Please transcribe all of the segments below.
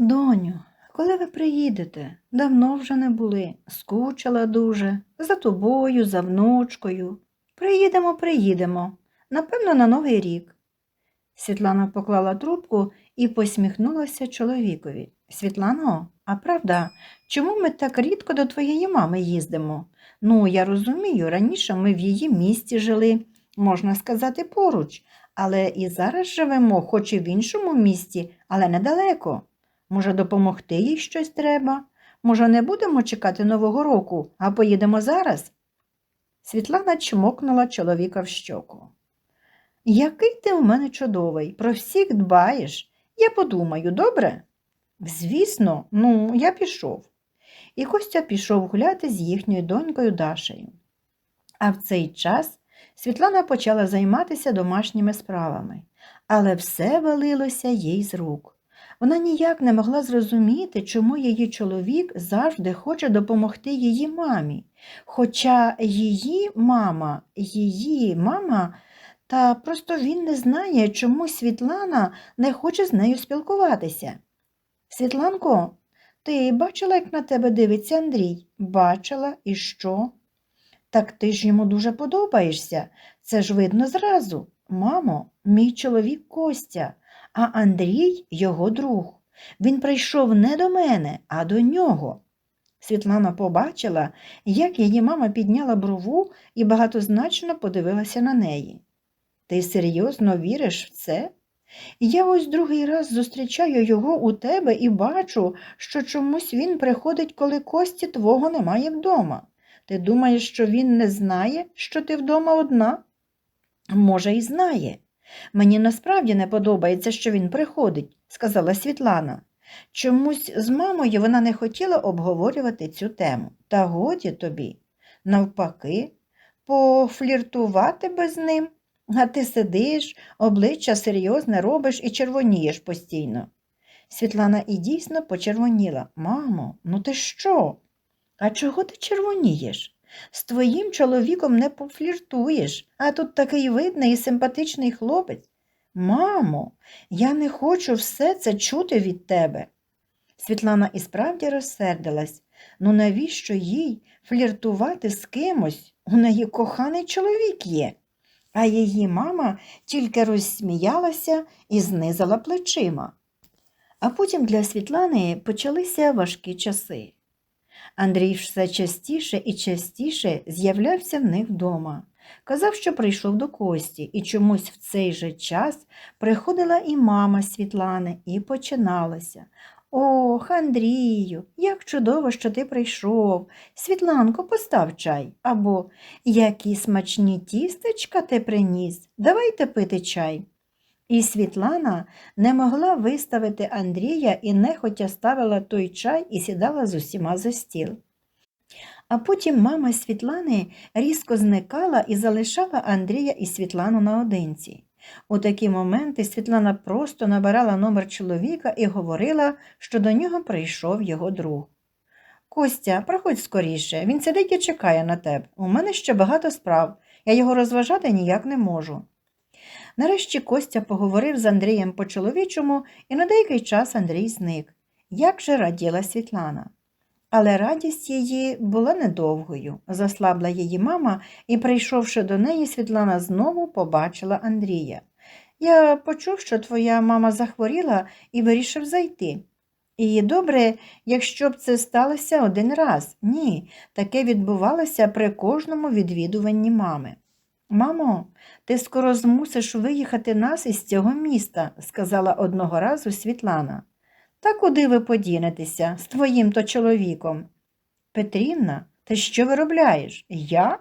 Доню, коли ви приїдете? Давно вже не були, скучила дуже, за тобою, за внучкою. Приїдемо, приїдемо, напевно, на Новий рік. Світлана поклала трубку і посміхнулася чоловікові. Світлано, а правда, чому ми так рідко до твоєї мами їздимо? Ну, я розумію, раніше ми в її місті жили, можна сказати, поруч, але і зараз живемо, хоч і в іншому місті, але недалеко. Може, допомогти їй щось треба? Може, не будемо чекати Нового року, а поїдемо зараз? Світлана чмокнула чоловіка в щоку. Який ти у мене чудовий, про всіх дбаєш. Я подумаю, добре? Звісно, ну, я пішов. І Костя пішов гуляти з їхньою донькою Дашею. А в цей час Світлана почала займатися домашніми справами, але все валилося їй з рук. Вона ніяк не могла зрозуміти, чому її чоловік завжди хоче допомогти її мамі. Хоча її мама, її мама, та просто він не знає, чому Світлана не хоче з нею спілкуватися. Світланко, ти бачила, як на тебе дивиться Андрій? Бачила і що? Так ти ж йому дуже подобаєшся. Це ж видно зразу. Мамо, мій чоловік Костя, а Андрій його друг. Він прийшов не до мене, а до нього. Світлана побачила, як її мама підняла брову і багатозначно подивилася на неї. Ти серйозно віриш в це? Я ось другий раз зустрічаю його у тебе і бачу, що чомусь він приходить, коли кості твого немає вдома. Ти думаєш, що він не знає, що ти вдома одна? Може, і знає. Мені насправді не подобається, що він приходить, сказала Світлана. Чомусь з мамою вона не хотіла обговорювати цю тему. Та годі тобі. Навпаки, пофліртувати би з ним, а ти сидиш, обличчя серйозне робиш і червонієш постійно. Світлана і дійсно почервоніла. Мамо, ну ти що? А чого ти червонієш? З твоїм чоловіком не пофліртуєш, а тут такий видний і симпатичний хлопець. Мамо, я не хочу все це чути від тебе. Світлана і справді розсердилась. Ну навіщо їй фліртувати з кимось? У неї коханий чоловік є. А її мама тільки розсміялася і знизала плечима. А потім для Світлани почалися важкі часи. Андрій все частіше і частіше з'являвся в них вдома. Казав, що прийшов до Кості, і чомусь в цей же час приходила і мама Світлани, і починалося. Ох, Андрію, як чудово, що ти прийшов. Світланко, постав чай. Або які смачні тістечка ти приніс. Давайте пити чай. І Світлана не могла виставити Андрія і нехотя ставила той чай і сідала з усіма за стіл. А потім мама Світлани різко зникала і залишала Андрія і Світлану наодинці. У такі моменти Світлана просто набирала номер чоловіка і говорила, що до нього прийшов його друг. Костя, приходь скоріше, він сидить і чекає на тебе. У мене ще багато справ, я його розважати ніяк не можу. Нарешті Костя поговорив з Андрієм по-чоловічому, і на деякий час Андрій зник. Як же раділа Світлана. Але радість її була недовгою. Заслабла її мама, і, прийшовши до неї, Світлана знову побачила Андрія. Я почув, що твоя мама захворіла і вирішив зайти. І добре, якщо б це сталося один раз. Ні, таке відбувалося при кожному відвідуванні мами. Мамо, ти скоро змусиш виїхати нас із цього міста, сказала одного разу Світлана. Та куди ви подінетеся з твоїм то чоловіком? Петрівна, ти що виробляєш? Я?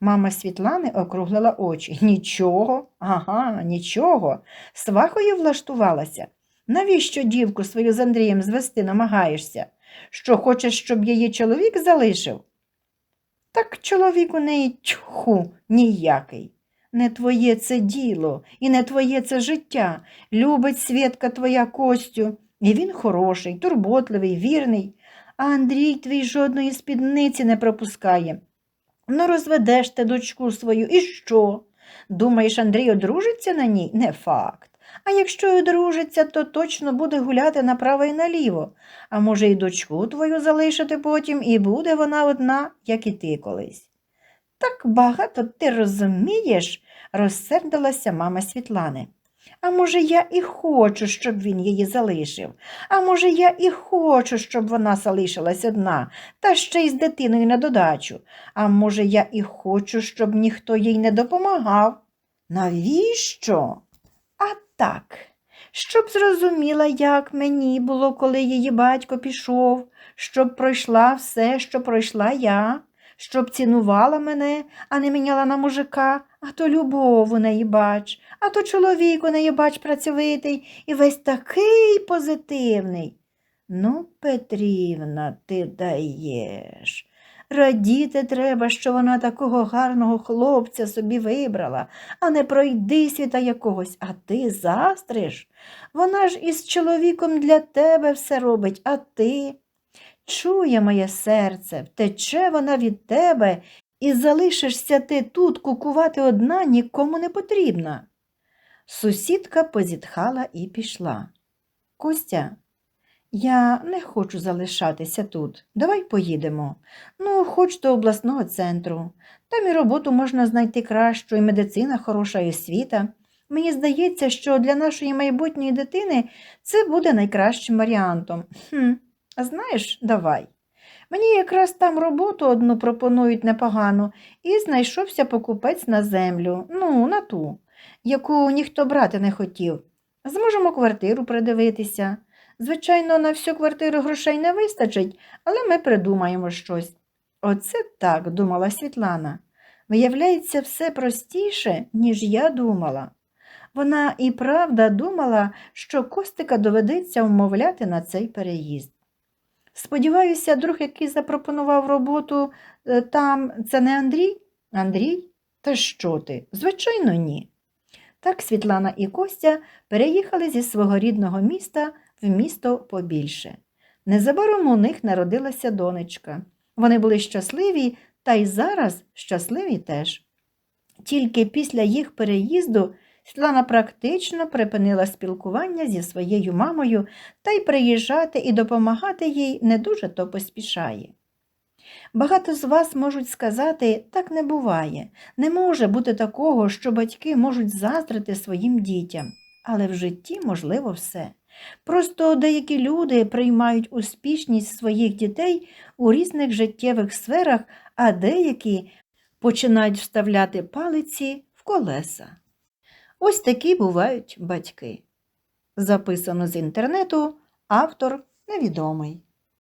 Мама Світлани округлила очі. Нічого, ага, нічого. Свахою влаштувалася. Навіщо дівку свою з Андрієм звести намагаєшся? Що хочеш, щоб її чоловік залишив? Так чоловік у неї тьху ніякий. Не твоє це діло і не твоє це життя. Любить Свєтка твоя Костю. І він хороший, турботливий, вірний, а Андрій твій жодної спідниці не пропускає. Ну, розведеш ти дочку свою, і що? Думаєш, Андрій одружиться на ній? Не факт. А якщо й одружиться, то точно буде гуляти направо і наліво. А може, і дочку твою залишити потім, і буде вона одна, як і ти колись. Так багато ти розумієш, розсердилася мама Світлани. А може, я і хочу, щоб він її залишив. А може, я і хочу, щоб вона залишилась одна, та ще й з дитиною на додачу. А може, я і хочу, щоб ніхто їй не допомагав. Навіщо? Так, щоб зрозуміла, як мені було, коли її батько пішов, щоб пройшла все, що пройшла я, щоб цінувала мене, а не міняла на мужика, а то любов у неї бач, а то чоловік у неї бач працьовитий і весь такий позитивний. Ну, Петрівна, ти даєш. Радіти треба, що вона такого гарного хлопця собі вибрала, а не пройди світа якогось, а ти застриш. Вона ж із чоловіком для тебе все робить, а ти. Чує моє серце, втече вона від тебе, і залишишся ти тут кукувати одна нікому не потрібна. Сусідка позітхала і пішла. Костя, я не хочу залишатися тут. Давай поїдемо. Ну, хоч до обласного центру. Там і роботу можна знайти кращу, і медицина хороша, і освіта. Мені здається, що для нашої майбутньої дитини це буде найкращим варіантом. Хм, а знаєш, давай. Мені якраз там роботу одну пропонують непогану, і знайшовся покупець на землю, ну, на ту, яку ніхто брати не хотів. Зможемо квартиру придивитися. Звичайно, на всю квартиру грошей не вистачить, але ми придумаємо щось. Оце так, думала Світлана. Виявляється, все простіше, ніж я думала. Вона і правда думала, що Костика доведеться умовляти на цей переїзд. Сподіваюся, друг, який запропонував роботу е, там, це не Андрій? Андрій? Та що ти? Звичайно, ні. Так Світлана і Костя переїхали зі свого рідного міста в місто побільше. Незабаром у них народилася донечка. Вони були щасливі та й зараз щасливі теж. Тільки після їх переїзду Світлана практично припинила спілкування зі своєю мамою та й приїжджати і допомагати їй не дуже то поспішає. Багато з вас можуть сказати, так не буває, не може бути такого, що батьки можуть заздрити своїм дітям, але в житті можливо все. Просто деякі люди приймають успішність своїх дітей у різних життєвих сферах, а деякі починають вставляти палиці в колеса. Ось такі бувають батьки. Записано з інтернету, автор невідомий.